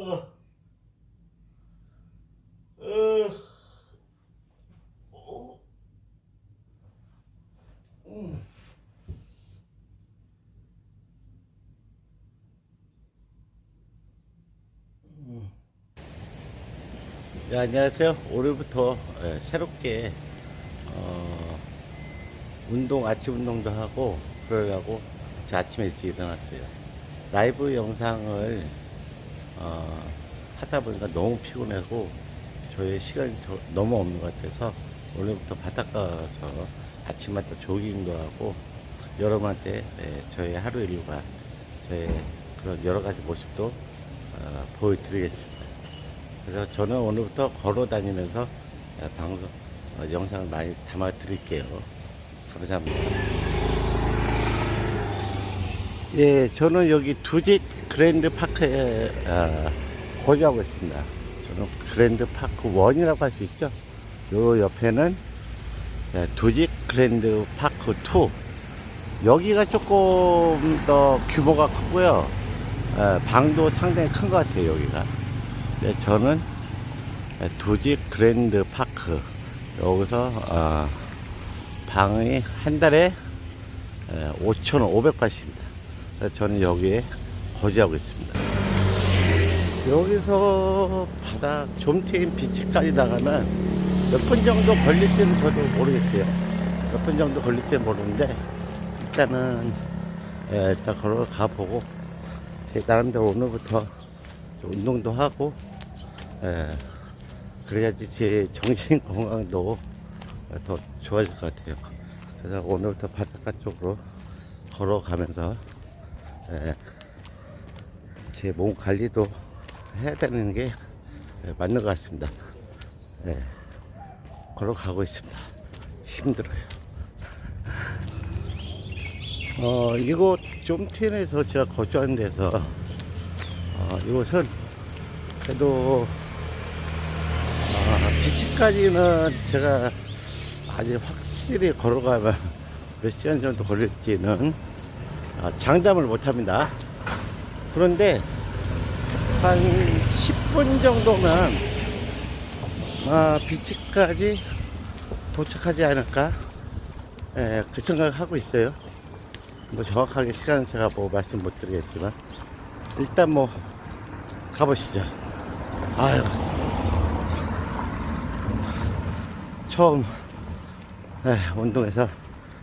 어. 안녕하세요. 올해부터 예, 새롭게 어, 운동 아침 운동도 하고 그러려고 제 아침에 일찍 일어났어요. 라이브 영상을 어, 하다 보니까 너무 피곤하고 저의 시간이 저- 너무 없는 것 같아서 오늘부터 바닷가 가서 아침마다 조깅도 하고 여러분한테 예, 저의 하루 일과 저의 그런 여러 가지 모습도 어, 보여드리겠습니다. 그래서 저는 오늘부터 걸어 다니면서 어, 방송 어, 영상을 많이 담아 드릴게요. 감사합니다. 예, 저는 여기 두짓 그랜드 파크에 어, 거주하고 있습니다. 저는 그랜드 파크 원이라고 할 수 있죠. 요 옆에는 예, 두짓 그랜드 파크 2. 여기가 조금 더 규모가 크고요. 어, 방도 상당히 큰 것 같아요, 여기가. 네, 저는 두지 그랜드 파크 여기서 어, 방이 한 달에 5,500바트입니다. 저는 여기에 거주하고 있습니다. 여기서 바다 좀 트인 비치까지 나가면 몇 분 정도 걸릴지는 저도 모르겠어요. 몇 분 정도 걸릴지는 모르는데 일단은 예, 일단 걸어가 보고 제 나름대로 오늘부터 좀 운동도 하고 예, 그래야지 제 정신 건강도 더 좋아질 것 같아요. 그래서 오늘부터 바닷가 쪽으로 걸어가면서 예, 제 몸 관리도 해야 되는 게 예, 맞는 것 같습니다. 예, 걸어가고 있습니다. 힘들어요. 어, 이곳 좀티엔에서 제가 거주하는 데서 어, 이곳은 그래도 아, 비치까지는 제가 아직 확실히 걸어가면 몇 시간 정도 걸릴지는 아, 장담을 못합니다. 그런데 한 10분 정도면 아, 비치까지 도착하지 않을까 예, 그 생각을 하고 있어요. 뭐 정확하게 시간은 제가 뭐 말씀 못 드리겠지만 일단 뭐 가보시죠. 아유 처음 에, 운동에서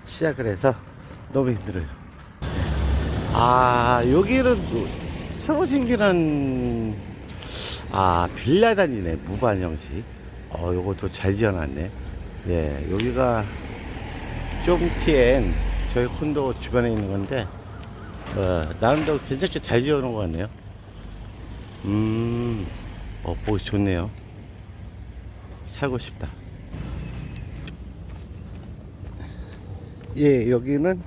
시작을 해서 너무 힘들어요. 아 여기는 새로 생기는 아 빌라단이네 무반 형식. 어 요것도 잘 지어놨네. 예 여기가 좀티엔 저희 콘도 주변에 있는 건데 어, 나름대로 괜찮게 잘 지어놓은 것 같네요. 음, 어, 보기 좋네요. 살고 싶다. 예, 여기는,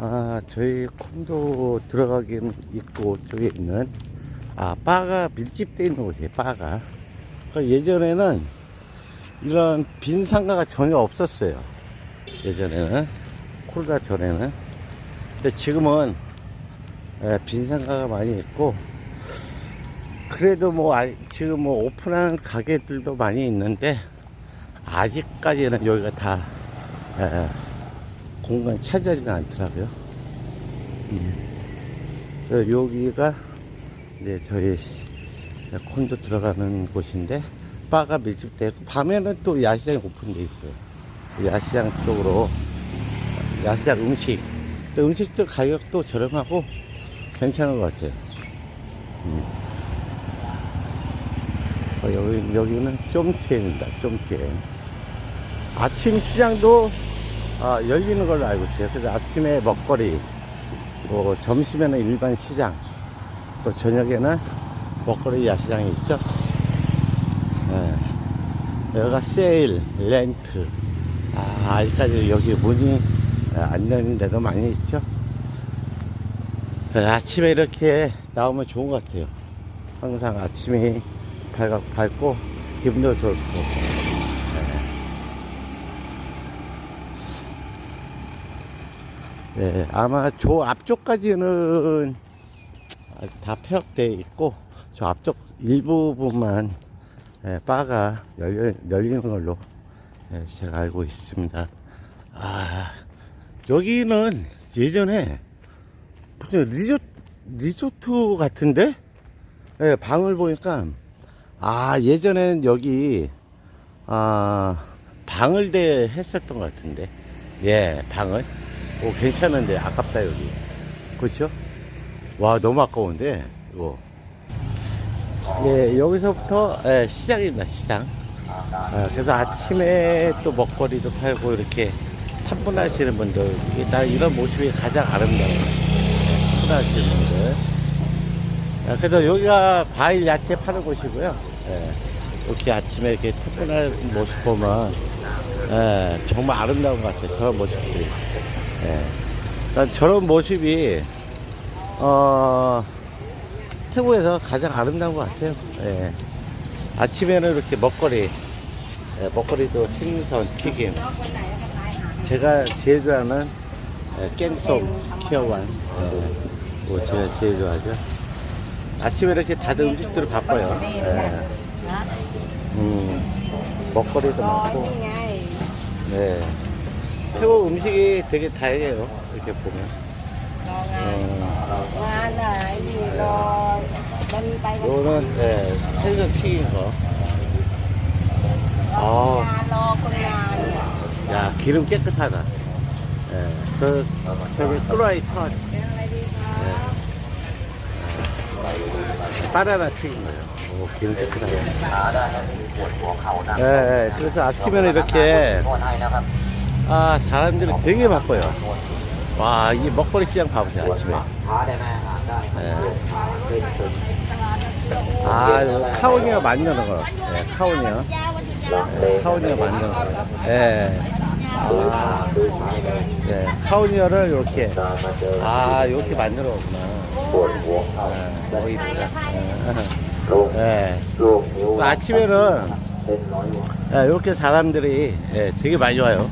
아, 저희 콘도 들어가긴 있고, 쪽에 있는, 아, 바가 밀집되어 있는 곳이에요, 바가. 그 예전에는 이런 빈 상가가 전혀 없었어요. 예전에는. 코로나 전에는. 근데 지금은, 예, 빈 상가가 많이 있고, 그래도 뭐 아- 지금 뭐 오픈한 가게들도 많이 있는데 아직까지는 여기가 다 에, 공간이 차지하지는 않더라고요. 음. 여기가 이제 저희 콘도 들어가는 곳인데 바가 밀집되어 있고 밤에는 또 야시장이 오픈되어 있어요. 야시장 쪽으로 야시장 음식 또 음식들 가격도 저렴하고 괜찮은 것 같아요. 음. 어, 여기, 여기는 좀티엔입니다. 좀티엔. 아침 시장도 아, 열리는 걸로 알고 있어요. 그래서 아침에 먹거리, 뭐 점심에는 일반 시장, 또 저녁에는 먹거리 야시장이 있죠. 예. 여기가 세일, 렌트. 아, 아직까지 여기 문이 안 열린 데도 많이 있죠. 그래서 아침에 이렇게 나오면 좋은 것 같아요. 항상 밝아, 밝고 기분도 좋고 네. 네, 아마 저 앞쪽까지는 다 폐업되어 있고 저 앞쪽 일부분만 예, 바가 열려, 열리는 걸로 예, 제가 알고 있습니다. 아, 여기는 예전에 무슨 리조, 리조트 같은데? 예, 방을 보니까, 아, 예전에는 여기, 아, 방을 대 했었던 것 같은데. 예, 방을. 오, 괜찮은데, 아깝다, 여기. 그렇죠? 와, 너무 아까운데, 이거. 예, 여기서부터 예, 시장입니다, 시장. 아, 그래서 아침에 또 먹거리도 팔고 이렇게 탐분하시는 분들, 나 이런 모습이 가장 아름다워요. 예, 탐분하시는 분들. 아, 그래서 여기가 과일 야채 파는 곳이고요. 예, 이렇게 아침에 이렇게 탐분하는 모습 보면 예, 정말 아름다운 것 같아요. 저런 모습들이. 예. 난 저런 모습이 어, 태국에서 가장 아름다운 것 같아요. 예. 아침에는 이렇게 먹거리, 예, 먹거리도 생선, 튀김. 제가 제일 좋아하는 예, 깽솜, 키어완. 예, 뭐 제가 제일 좋아하죠. 아침에 이렇게 다들 음식들을 바꿔요. 예. 음, 먹거리도 많고. 네. 태국 음식이 되게 다양해요. 이렇게 보면. 어, Hoa là cái gì lo bên tay bên 요거는 네, 생선 튀긴 거. 아, nhà lo con nhà nhỉ 야 기름 깨끗하다. 예, 그 저기 뚜라이 터, 예, 바나나 튀긴 거예요. 오, 기름 깨끗하네. ขาได้ครับมีปวดหัวเข่าหนัก 예, 예, 그래서 아침에는 이렇게 นวดให้นะครับ 아 사람들이 되게 바빠요 와 이게 먹거리 시장 가보세요 아침에 네. 아 예, 카오니아 예, 많이 나는 거 네, 카오니아 네, 카오니아 많이 나는 거 네. 아, 네, 카오니아를 이렇게 아 이렇게 만들어 오구나 네, 보입니다 네. 네. 아침에는 네, 이렇게 사람들이 네, 되게 많이 와요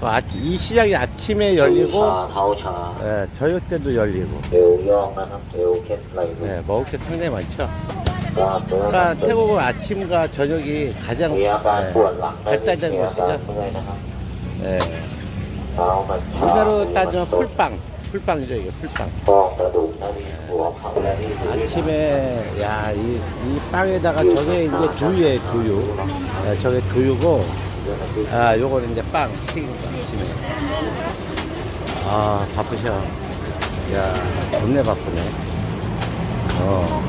어, 아, 이 시장이 아침에 열리고 사오천 예, 저녁 때도 열리고 매우 유명한 매우 캐슬라이브 예, 먹을 게 상당히 많죠. 그러니까 태국은 아침과 저녁이 가장 발달된 곳이죠. 예. 예. 우리나라로 따지면 풀빵, 풀빵이죠 이게 풀빵. 아침에 야이 이 빵에다가 저게 이제 두유에 두유, 예, 저게 두유고 아, 요거는 이제 빵, 튀김빵, 아침에. 아, 바쁘셔. 야, 겁내 바쁘네. 어.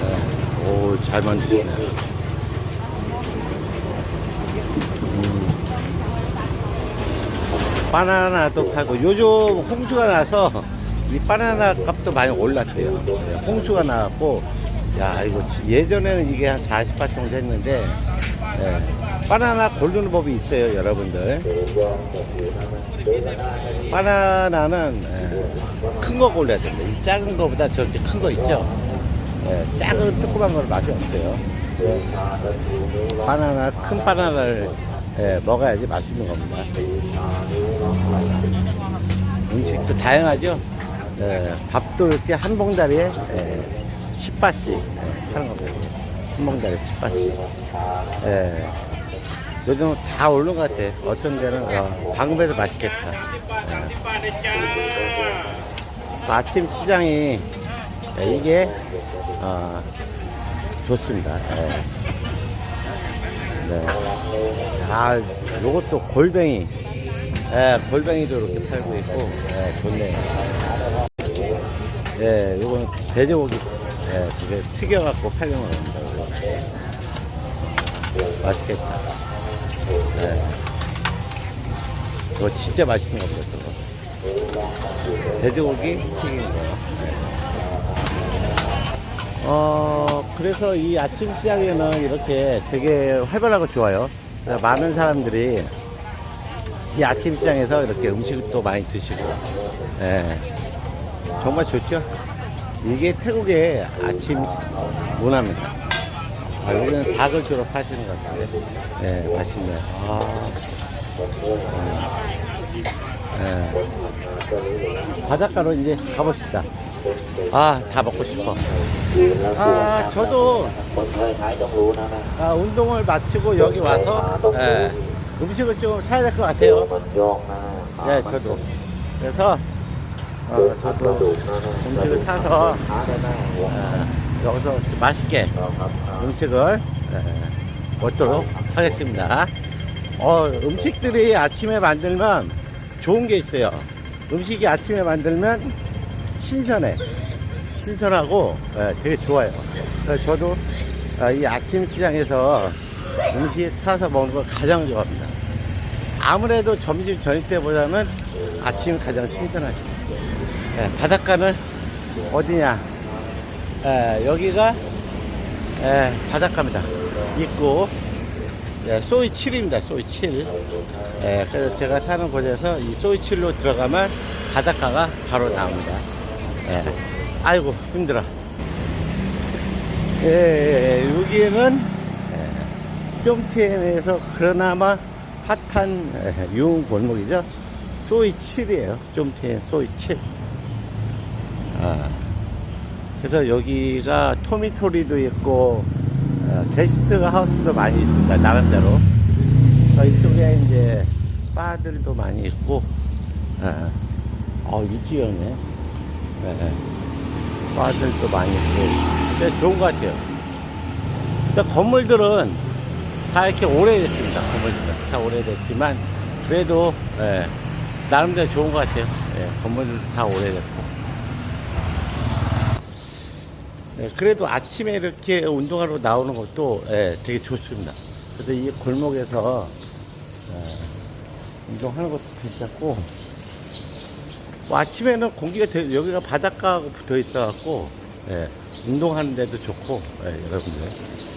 어. 오, 잘 만드시네. 음. 바나나도 팔고, 요즘 홍수가 나서 이 바나나 값도 많이 올랐대요. 홍수가 나왔고, 야, 이거 예전에는 이게 한 40바 정도 했는데, 예, 바나나 골드는 법이 있어요, 여러분들. 바나나는 예, 큰거 골라야 됩니다. 이 작은 거보다 저렇게 큰 거 있죠? 예, 작은 조그만 거는 맛이 없어요. 바나나, 큰 바나나를 예, 먹어야지 맛있는 겁니다. 음식도 다양하죠? 예, 밥도 이렇게 한 봉다리에 예, 10바씩 예, 하는 겁니다. 한 봉다리에 10바씩. ชา 예. 요즘 다 오른 것 같아. 어떤 데는 어, 방금에도 맛있겠다. 예. 아침 시장이 예, 이게 어, 좋습니다. 예. 네. 아, 요것도 골뱅이. 예, 골뱅이도 이렇게 팔고 있고, 예, 좋네요. 예, 요거는 돼지고기, 예, 되게 튀겨갖고 겁니다. 이거. 맛있겠다. 예. 이거 진짜 맛있는 겁니다, 저거. 돼지고기 튀긴 거. 어, 그래서 이 아침 시장에는 이렇게 되게 활발하고 좋아요. 많은 사람들이 이 아침 시장에서 이렇게 음식도 많이 드시고 예. 정말 좋죠 이게 태국의 아침 문화입니다 아, 여기는 닭을 주로 파시는 것 같은데 예, 맛있네요 아. 예. 바닷가로 이제 가봅시다 아, 다 먹고 싶어. 아, 저도 아, 운동을 마치고 여기 와서 예. 음식을 좀 사야 될 것 같아요. 네, 네 저도. 그래서 어, 저도 음식을 사서 어, 여기서 맛있게 음식을 네, 먹도록 하겠습니다. 어, 음식들이 아침에 만들면 좋은 게 있어요. 음식이 아침에 만들면 신선해. 신선하고 예, 되게 좋아요. 저도 아, 이 아침 시장에서 음식 사서 먹는 걸 가장 좋아합니다. 아무래도 점심 저녁 때보다는 아침 가장 신선하죠. 예, 바닷가는 어디냐? 예, 여기가 예, 바닷가입니다. 있고 예, 소이 7입니다. 소이 7. 예, 그래서 제가 사는 곳에서 이 소이 7로 들어가면 바닷가가 바로 나옵니다. 예. 아이고 힘들어. 예, 예, 여기는 예, 좀티엔에서 그나마 핫한 예, 유흥 골목이죠. 소이 7이에요. 좀티엔 소이 7. 아. 그래서 여기가 토미토리도 있고 어, 게스트 하우스도 많이 있습니다 나름대로 어, 이쪽에 이제 바들도 많이 있고 어, 어 일지연네 네, 바들도 많이 있고 좋은 것 같아요 일단 건물들은 다 이렇게 오래됐습니다 건물들은 다 오래됐지만 그래도 예, 나름대로 좋은 것 같아요 예, 건물들도 다 오래됐고 네, 그래도 아침에 이렇게 운동하러 나오는 것도 예, 되게 좋습니다. 그래서 이 골목에서 예, 운동하는 것도 괜찮고 뭐 아침에는 공기가 되게, 여기가 바닷가하고 붙어 있어갖고 예, 운동하는 데도 좋고 예, 여러분들 음.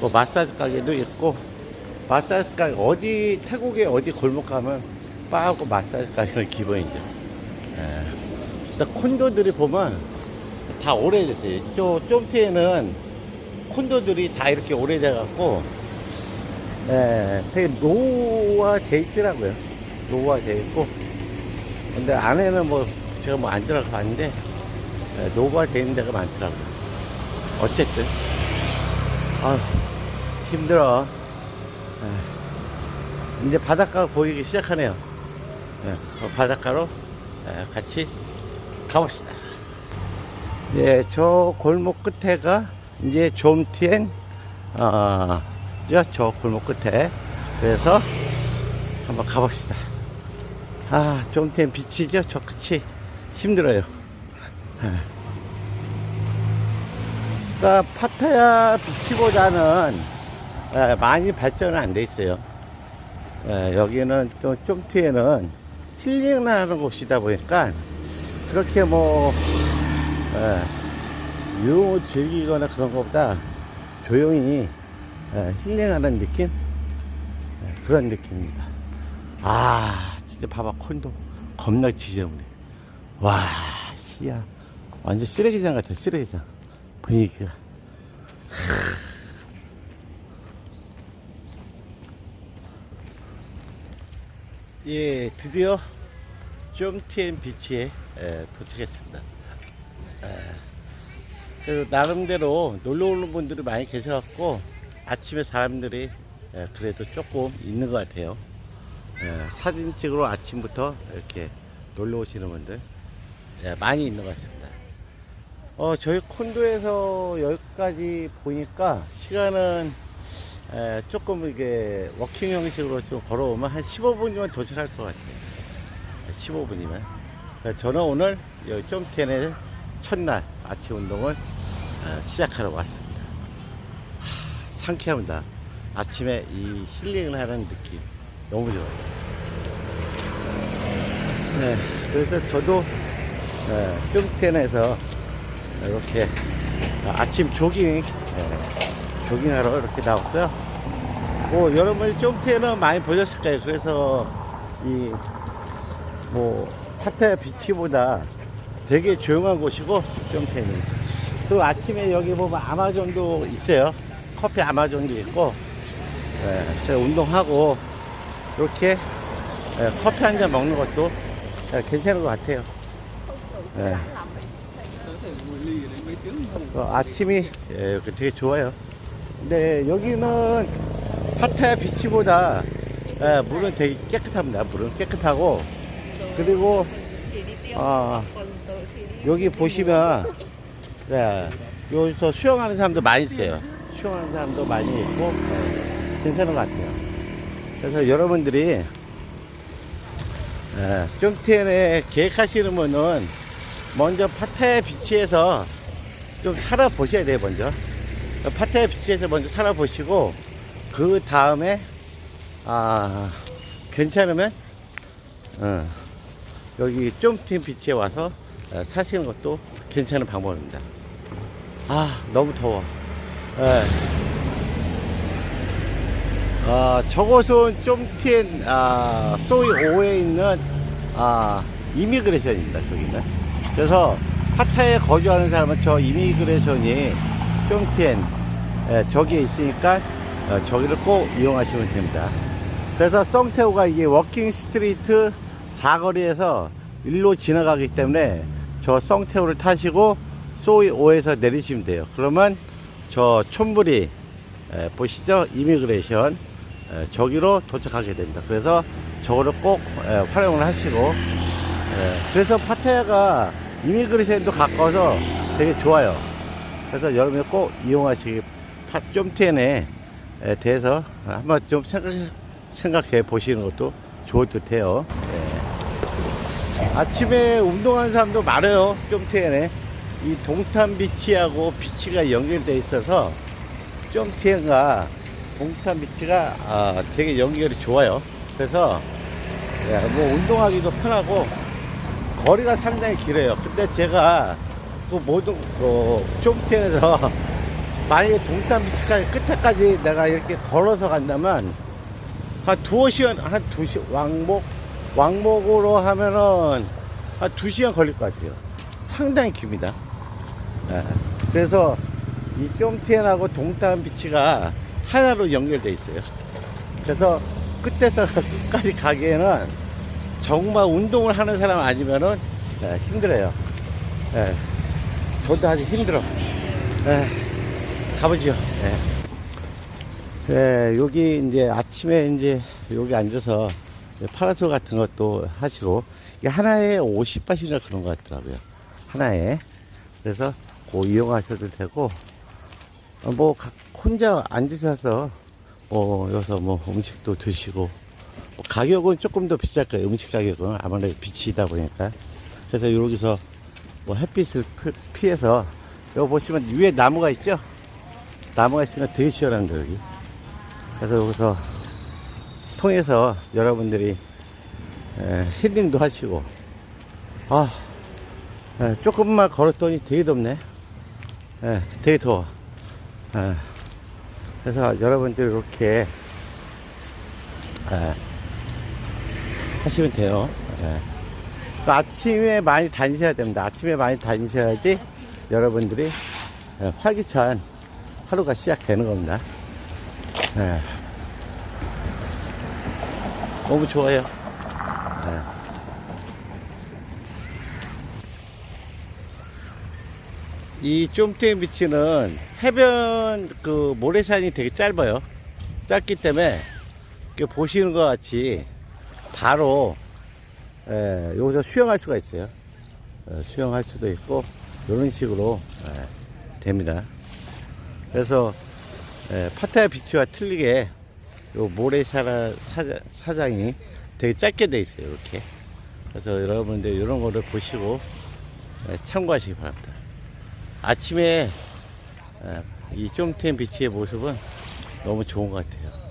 뭐 마사지 가게도 있고 마사지 가게 어디 태국에 어디 골목 가면 바하고 마사지 가게는 기본이죠. 예. 콘도들이 보면 다 오래됐어요. 저 좀티에는 콘도들이 다 이렇게 오래돼 갖고, 예, 되게 노화돼 있더라고요. 노화돼 있고. 근데 안에는 뭐, 제가 뭐 안 들어가 봤는데, 예, 노화돼 있는 데가 많더라고요. 어쨌든, 아 힘들어. 예. 이제 바닷가가 보이기 시작하네요. 예, 어, 바닷가로 예, 같이 가봅시다. 예, 저 골목 끝에가 이제 좀티엔, 어, 저, 저 골목 끝에. 그래서 한번 가봅시다. 아, 좀티엔 비치죠? 저 끝이 힘들어요. 예. 그러니까 파타야 비치보다는 예, 많이 발전은 안 돼 있어요. 예, 여기는 또 좀티에는 힐링을 하는 곳이다 보니까 그렇게 뭐 예, 유흥을 즐기거나 그런 것보다 조용히 예, 힐링하는 느낌? 예, 그런 느낌입니다. 아, 진짜 봐봐, 콘도 겁나 지저분해. 와, 씨야. 완전 쓰레기장 같아, 쓰레기장. 분위기가. 예, 드디어 좀티엔 비치에 예, 도착했습니다. 그래서 나름대로 놀러 오는 분들이 많이 계셔갖고 아침에 사람들이 예, 그래도 조금 있는 것 같아요. 예, 사진 찍으러 아침부터 이렇게 놀러 오시는 분들 예, 많이 있는 것 같습니다. 어, 저희 콘도에서 여기까지 보니까 시간은 예, 조금 이게 워킹 형식으로 좀 걸어오면 한 15분이면 도착할 것 같아요. 15분이면. 저는 오늘 여기 좀텐의 첫날 아침 운동을 어, 시작하러 왔습니다. 하, 상쾌합니다. 아침에 이 힐링을 하는 느낌 너무 좋아요. 네, 그래서 저도 네, 좀텐에서 이렇게 아침 조깅 예, 조깅하러 이렇게 나왔어요. 뭐 여러분이 좀텐은 많이 보셨을 거예요. 그래서 이 뭐 파타야 비치보다 되게 조용한 곳이고 좀텐이 또 아침에 여기 보면 아마존도 있어요 커피 아마존도 있고 예, 제가 운동하고 이렇게 예, 커피 한 잔 먹는 것도 예, 괜찮은 것 같아요. 예. 어, 아침이 예, 그 되게 좋아요. 근데 여기는 파타야 비치보다 예, 물은 되게 깨끗합니다. 물은 깨끗하고 그리고 어, 여기 보시면 네, 여기서 수영하는 사람도 많이 있어요. 수영하는 사람도 많이 있고 예, 괜찮은 것 같아요. 그래서 여러분들이 예, 좀티엔에 계획하시는 분은 먼저 파타야 비치에서 좀 살아보셔야 돼요, 먼저. 파타야 비치에서 먼저 살아보시고, 그 다음에, 아, 괜찮으면, 어, 여기 좀팀 비치에 와서 어, 사시는 것도 괜찮은 방법입니다. 아, 너무 더워. 예. 아, 저곳은 좀티엔, 아, 소위 5에 있는, 아, 이미그레이션입니다, 저기는. 그래서 파타에 거주하는 사람은 저 이미그레이션이 좀티엔, 예, 저기에 있으니까, 어, 저기를 꼭 이용하시면 됩니다. 그래서 썽태우가 이게 워킹 스트리트 사거리에서 일로 지나가기 때문에 저 썽태우를 타시고 소위 5에서 내리시면 돼요. 그러면 저 촌부리 에, 보시죠? 이미그레이션 에, 저기로 도착하게 됩니다. 그래서 저거를 꼭 에, 활용을 하시고 에, 그래서 파타야가 이미그레이션도 가까워서 되게 좋아요. 그래서 여러분이 꼭 이용하시기 파, 좀텐에 대해서 한번 좀 생각, 생각해 보시는 것도 좋을 듯 해요. 예. 아침에 운동하는 사람도 많아요. 좀텐에 이 동탄 비치하고 비치가 연결되어 있어서 점티엔과 동탄 비치가 아, 되게 연결이 좋아요. 그래서 예, 뭐 운동하기도 편하고 거리가 상당히 길어요. 근데 제가 그 모든 그 좀티엔에서 만약에 동탄 비치까지 끝에까지 내가 이렇게 걸어서 간다면 한 두어 시간 한 두 시 왕복 왕복으로 하면은 한 두 시간 걸릴 것 같아요. 상당히 깁니다. 예. 그래서 이 쫌티엔하고 동탄 비치가 하나로 연결돼 있어요. 그래서 끝에서 끝까지 가기에는 정말 운동을 하는 사람 아니면은 예, 힘들어요. 예. 저도 아주 힘들어. 예. 가보죠. 예. 예, 여기 이제 아침에 이제 여기 앉아서 파라솔 같은 것도 하시고 이게 하나에 50바트인가 그런 것 같더라고요. 하나에. 그래서 그 이용하셔도 되고 어, 뭐 각- 혼자 앉으셔서 뭐 여기서 뭐 음식도 드시고 뭐 가격은 조금 더 비쌀 거예요. 음식 가격은 아무래도 비치다 보니까 그래서 여기서 뭐 햇빛을 피- 피해서 여기 보시면 위에 나무가 있죠? 나무가 있으니까 되게 시원한 거 여기. 그래서 여기서 통해서 여러분들이 에, 힐링도 하시고 아 에, 조금만 걸었더니 되게 덥네. 예, 되게 더워. 예, 그래서 여러분들 이렇게 예, 하시면 돼요. 예. 그 아침에 많이 다니셔야 됩니다. 아침에 많이 다니셔야지 여러분들이 예, 활기찬 하루가 시작되는 겁니다. 예. 너무 좋아요. 예. 이 쫌땡 비치는 해변 그 모래산이 되게 짧아요. 짧기 때문에 보시는 것 같이 바로 예, 여기서 수영할 수가 있어요. 예, 수영할 수도 있고 이런 식으로 예, 됩니다. 그래서 예, 파타야 비치와 틀리게 요 모래사라 사자, 사장이 되게 짧게 돼 있어요. 이렇게. 그래서 여러분들 이런 거를 보시고 예, 참고하시기 바랍니다. 아침에 예, 이 쫌텐 비치의 모습은 너무 좋은 것 같아요.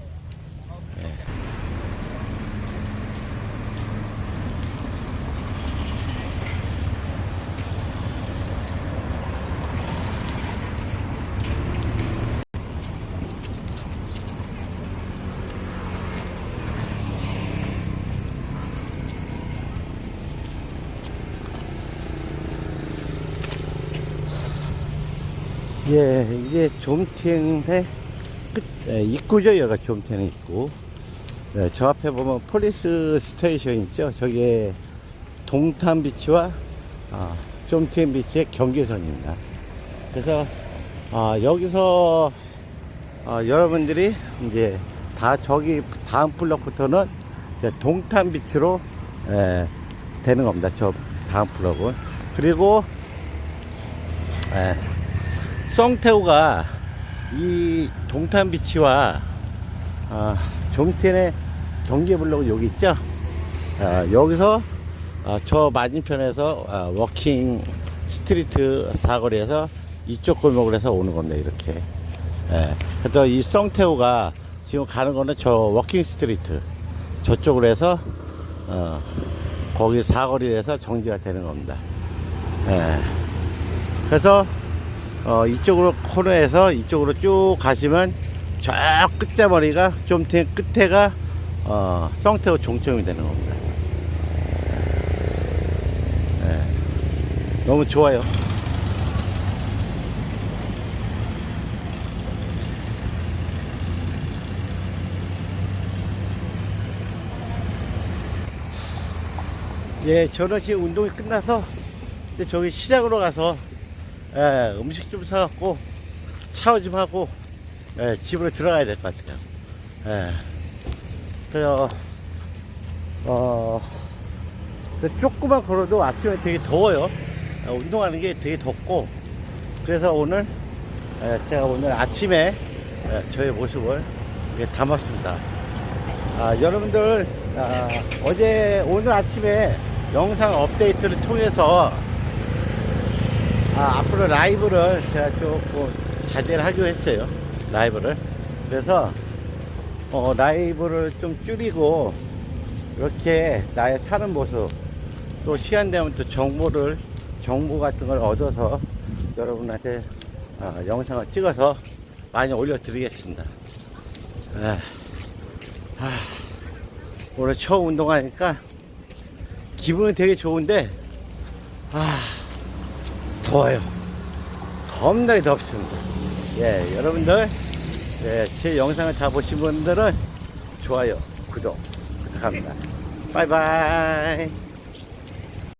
예, 이제 좀팅에 끝, 에, 입구죠, 여기가 좀태는 입구. 네, 저 앞에 보면 폴리스 스테이션 있죠? 저게 동탄 비치와 아, 좀트인 비치의 경계선입니다. 그래서 아, 여기서 아, 여러분들이 이제 다 저기 다음 블럭부터는 동탄 비치로 에, 되는 겁니다. 저 다음 블럭은 그리고 에, 송태우가 이 동탄 비치와 아, 좀텐의 경계 블록은 여기 있죠. 아, 여기서 아, 저 맞은편에서 아, 워킹 스트리트 사거리에서 이쪽 골목을 해서 오는 겁니다. 이렇게. 예. 그래서 이 송태우가 지금 가는 거는 저 워킹 스트리트 저쪽으로 해서 어, 거기 사거리에서 정지가 되는 겁니다. 예. 그래서 어, 이쪽으로 코너에서 이쪽으로 쭉 가시면 저 끝자머리가 좀 태- 끝에가 어, 성태호 종점이 되는 겁니다. 예. 너무 좋아요. 예, 저는 지금 운동이 끝나서 이제 저기 시장으로 가서 예, 음식 좀 사갖고 샤워 좀 하고 예, 집으로 들어가야 될 것 같아요. 예. 그래서 어, 그 조금만 걸어도 아침에 되게 더워요. 어, 운동하는 게 되게 덥고 그래서 오늘 예, 제가 오늘 아침에 예, 저의 모습을 이렇게 담았습니다. 아, 여러분들 아, 어제 오늘 아침에 영상 업데이트를 통해서 아, 앞으로 라이브를 제가 조금 자제를 하기로 했어요. 라이브를. 그래서, 어, 라이브를 좀 줄이고, 이렇게 나의 사는 모습, 또 시간 되면 또 정보를, 정보 같은 걸 얻어서 여러분한테 어, 영상을 찍어서 많이 올려드리겠습니다. 아, 아, 오늘 처음 운동하니까 기분은 되게 좋은데, 아, 더워요. 겁나게 덥습니다. 예, 여러분들, 예, 제 영상을 다 보신 분들은 좋아요, 구독 부탁합니다. 바이바이.